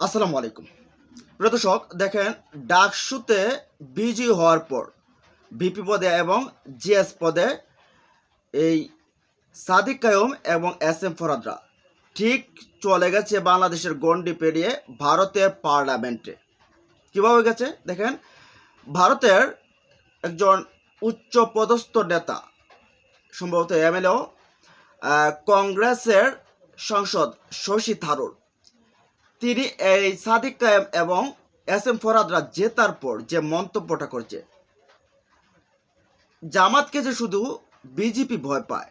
আসসালামু আলাইকুম। প্রিয় দর্শক, দেখেন, ডাকসুতে বিজয়ী হওয়ার পর ভিপি পদে এবং জিএস পদে এই সাদিক কায়ুম এবং এস এম ফরাদরা ঠিক চলে গেছে বাংলাদেশের গন্ডি পেরিয়ে ভারতের পার্লামেন্টে। কীভাবে গেছে? দেখেন, ভারতের একজন উচ্চ পদস্থ নেতা, সম্ভবত এমএলএও কংগ্রেসের সংসদ শশী থারুর। তিনি এই সাদিক কায়েম এবং এস এম ফরাদরা জেতার পর যে মন্তব্যটা করছে, জামাতকে যে শুধু বিজেপি ভয় পায়,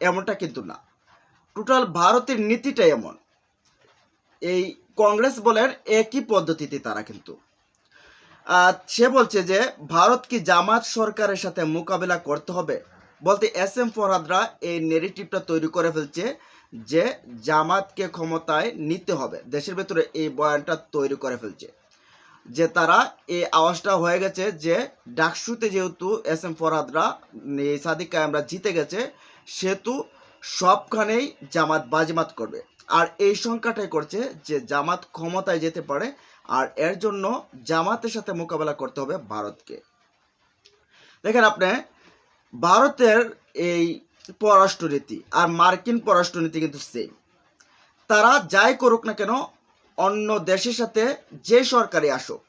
এমনটা কিন্তু না। টোটাল ভারতের নীতিটা এমন। এই কংগ্রেস বলেন একই পদ্ধতিতে তারা কিন্তু। সে বলছে যে, ভারত কি জামাত সরকারের সাথে মোকাবেলা করতে হবে? বলতে এস এম ফরহাদরা এই নেগেটিভটা তৈরি করে ফেলছে যে জামাতকে ক্ষমতায় নিতে হবে। দেশের ভেতরে এই বয়ানটা তৈরি করে ফেলছে। যে তারা এই আওয়াজটা হয়ে গেছে যে ডাকসুতে যেহেতু এস এম ফরহাদরা এই সাদিক কায়েমরা জিতে গেছে, সেহেতু সবখানেই জামাত বাজিমাত করবে। আর এই সংখ্যাটাই করছে যে জামাত ক্ষমতায় যেতে পারে, আর এর জন্য জামাতের সাথে মোকাবেলা করতে হবে ভারতকে। দেখেন আপনি, ভারতের এই পররাষ্ট্রনীতি আর মার্কিন পররাষ্ট্রনীতি কিন্তু সেম তারা যাই করুক না কেন, অন্য দেশের সাথে যে সরকারি আসুক,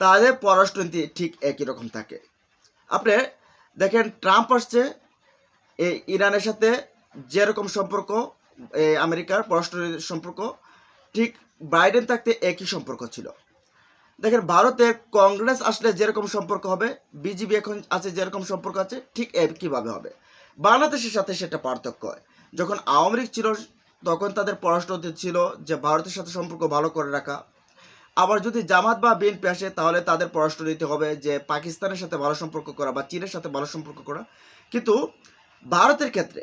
তাদের পররাষ্ট্রনীতি ঠিক একই রকম থাকে। আপনি দেখেন, ট্রাম্প আসছে এই ইরানের সাথে যেরকম সম্পর্ক আমেরিকার পররাষ্ট্র সম্পর্ক, ঠিক বাইডেন থাকতে একই সম্পর্ক ছিল। দেখেন, ভারতের কংগ্রেস আসলে যেরকম সম্পর্ক হবে বিজেপি এখন আছে যেরকম সম্পর্ক আছে, ঠিক একইভাবে হবে। বাংলাদেশের সাথে সেটা পার্থক্য হয়। যখন আওয়ামী লীগ ছিল, তখন তাদের পররাষ্ট্রনীতি ছিল যে ভারতের সাথে সম্পর্ক ভালো করে রাখা। আবার যদি জামাত বা বিএনপি আসে, তাহলে তাদের পররাষ্ট্রনীতি হবে যে পাকিস্তানের সাথে ভালো সম্পর্ক করা বা চীনের সাথে ভালো সম্পর্ক করা। কিন্তু ভারতের ক্ষেত্রে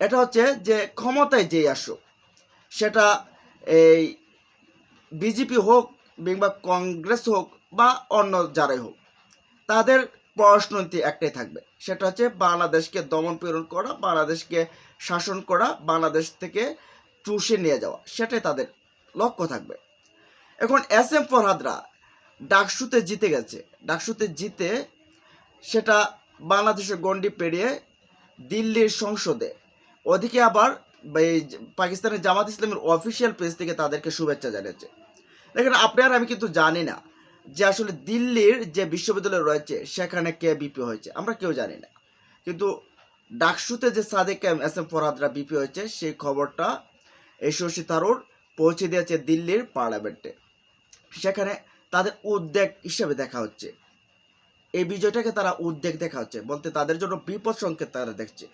এটা হচ্ছে যে ক্ষমতায় যেই আসুক, সেটা এই বিজেপি হোক কিংবা কংগ্রেস হোক বা অন্য যারাই হোক, তাদের পররাষ্ট্রনীতি একটাই থাকবে। সেটা হচ্ছে বাংলাদেশকে দমন পীড়ন করা, বাংলাদেশকে শাসন করা, বাংলাদেশ থেকে চুষে নিয়ে যাওয়া, সেটাই তাদের লক্ষ্য থাকবে। এখন এস এম ফরহাদরা ডাকসুতে জিতে গেছে। ডাকসুতে জিতে সেটা বাংলাদেশের গণ্ডি পেরিয়ে দিল্লির সংসদে। ওদিকে আবার পাকিস্তানের জামাত ইসলামের অফিসিয়াল পেজ থেকে তাদেরকে শুভেচ্ছা জানিয়েছে দেখেন, আপনার আমি কিন্তু জানি না যে আসলে দিল্লির যে বিশ্ববিদ্যালয় রয়েছে, সেখানে কে বিপি হয়েছে, আমরা কেউ জানি না। কিন্তু ডাকসুতে যে সাদেক এস এম ফরহাদরা বিপি হয়েছে, সেই খবরটা এই শশী থারুর পৌঁছে দিয়েছে দিল্লির পার্লামেন্টে। সেখানে তাদের উদ্বেগ হিসেবে দেখা হচ্ছে। এই বিজয়টাকে তারা উদ্বেগ দেখা হচ্ছে, বলতে তাদের জন্য বিপদ সংকেত তারা দেখছে।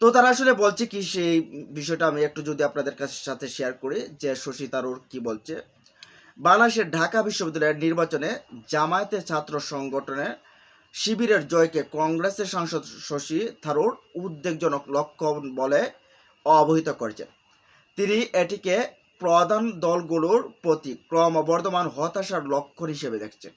তো তারা আসলে বলছে কি, সেই বিষয়টা আমি একটু যদি আপনাদের কাছে সাথে শেয়ার করি, যে শশী তারুর কি বলছে। বাংলাদেশের ঢাকা বিশ্ববিদ্যালয়ের নির্বাচনে জামায়াতের ছাত্র সংগঠনের শিবিরের জয়কে কংগ্রেসের সাংসদ শশী থারুর উদ্বেগজনক লক্ষণ বলে অবহিত করেছেন। তিনি এটিকে প্রধান দলগুলোর প্রতি ক্রমবর্ধমান হতাশার লক্ষণ হিসেবে দেখছেন।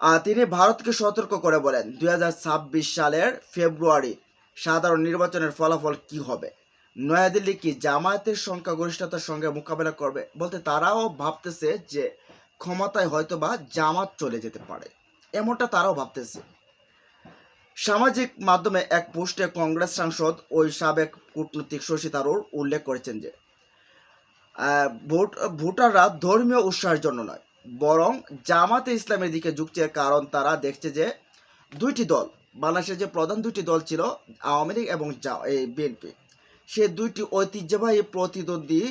আর তিনি ভারতকে সতর্ক করে বলেন, দুই হাজার ছাব্বিশ সালের ফেব্রুয়ারি সাধারণ নির্বাচনের ফলাফল কি হবে? নয়াদিল্লি কি জামায়াতের সংখ্যাগরিষ্ঠতার সঙ্গে মোকাবেলা করবে বলতে তারাও ভাবতেছে যে ক্ষমতায় হয়তো বা জামাত চলে যেতে পারে। এমনটা তারাও ভাবতেছে। সামাজিক মাধ্যমে এক পোস্টে কংগ্রেস সাংসদ ওই সাবেক কূটনৈতিক শশী তারুর উল্লেখ করেছেন যে ভোট, ভোটাররা ধর্মীয় উৎসাহের জন্য নয়, বরং জামাতে ইসলামের দিকে ঝুঁকছে কারণ তারা দেখছে যে দুইটি দল, বাংলাদেশের যে প্রধান দুইটি দল ছিল, আওয়ামী লীগ এবং এই বিএনপি। সে দুইটি ঐতিহ্যবাহী প্রতিদ্বন্দ্বী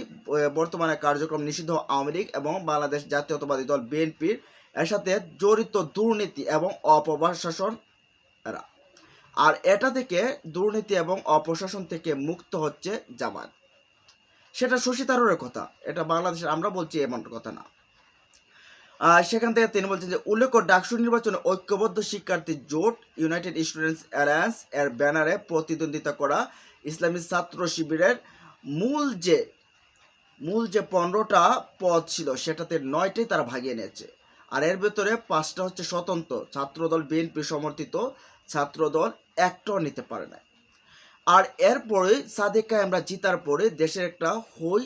বর্তমানে কার্যক্রম নিষিদ্ধ আওয়ামী লীগ এবং বাংলাদেশ জাতীয়তাবাদী দল বিএনপির এর সাথে জড়িত দুর্নীতি এবং অপপ্রশাসন এরা। আর এটা থেকে দুর্নীতি এবং অপশাসন থেকে মুক্ত হচ্ছে জামাত সেটা শশী থারুরের কথা, এটা বাংলাদেশের আমরা বলছি এমন কথা না। সেখান থেকে তিনি বলছেন যে, উল্লেখ্য, ডাকসু নির্বাচনে ঐক্যবদ্ধ শিক্ষার্থী জোট ইউনাইটেড স্টুডেন্টস অ্যালায়েন্স এর ব্যানারে প্রতিদ্বন্দ্বিতা করা ইসলামী ছাত্র শিবিরের মূল যে মূল যে পনেরোটা পদ ছিল, সেটাতে নয়টাই তারা ভাগিয়ে নিয়েছে। আর এর ভেতরে পাঁচটা হচ্ছে স্বতন্ত্র, ছাত্রদল, বিএনপি সমর্থিত ছাত্রদল একটাও নিতে পারে না আর এরপরে সাদেকা আমরা জিতার পরে দেশের একটা হই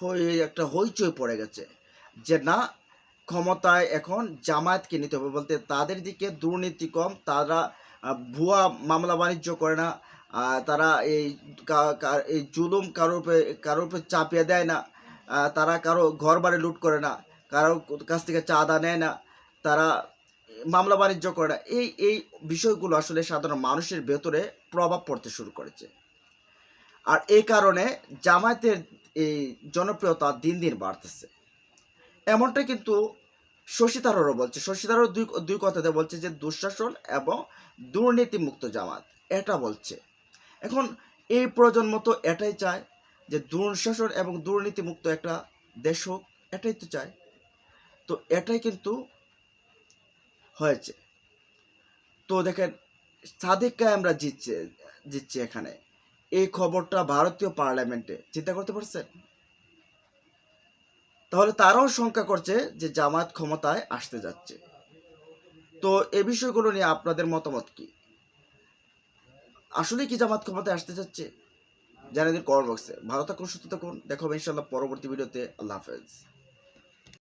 হয়ে একটা হইচই পড়ে গেছে যে না, ক্ষমতায় এখন জামায়াতকে নিতে হবে বলতে তাদের দিকে দুর্নীতি কম, তারা ভুয়া মামলা বাণিজ্য করে না তারা এই এই জুলুম কারোর উপরে কারোর উপরে চাপিয়ে দেয় না। তারা কারও ঘর বাড়ি লুট করে না, কারও কাছ থেকে চাঁদা নেয় না, তারা মামলা বাণিজ্য করে না। এই এই বিষয়গুলো আসলে সাধারণ মানুষের ভেতরে প্রভাব পড়তে শুরু করেছে। আর এই কারণে জামায়াতের এই জনপ্রিয়তা দিন দিন বাড়তেছে। এমনটা কিন্তু শশী বলছে। শশী দুই দুই কথাতে বলছে যে, দুঃশাসন এবং দুর্নীতিমুক্ত জামাত এটা বলছে। এখন এই প্রজন্ম তো এটাই চায় যে দুঃশাসন এবং দুর্নীতিমুক্ত একটা দেশ হোক, এটাই তো চায়। তো এটাই কিন্তু হয়েছে। তো দেখেন সাদিক আমরা জিতছে জিতছে এখানে। এই খবরটা ভারতীয় পার্লামেন্টে, চিন্তা করতে পারছেন? তাহলে তারাও শঙ্কা করছে যে জামায়াত ক্ষমতায় আসতে যাচ্ছে। তো এ বিষয়গুলো নিয়ে আপনাদের মতামত কি? আসলে কি জামাত ক্ষমতায় আসতে চাচ্ছে? জানাদের কমেন্ট বক্সে। ভালো থাকুন, সুস্থ থাকুন। দেখা ইনশাল্লাহ পরবর্তী ভিডিওতে। আল্লাহ হাফেজ।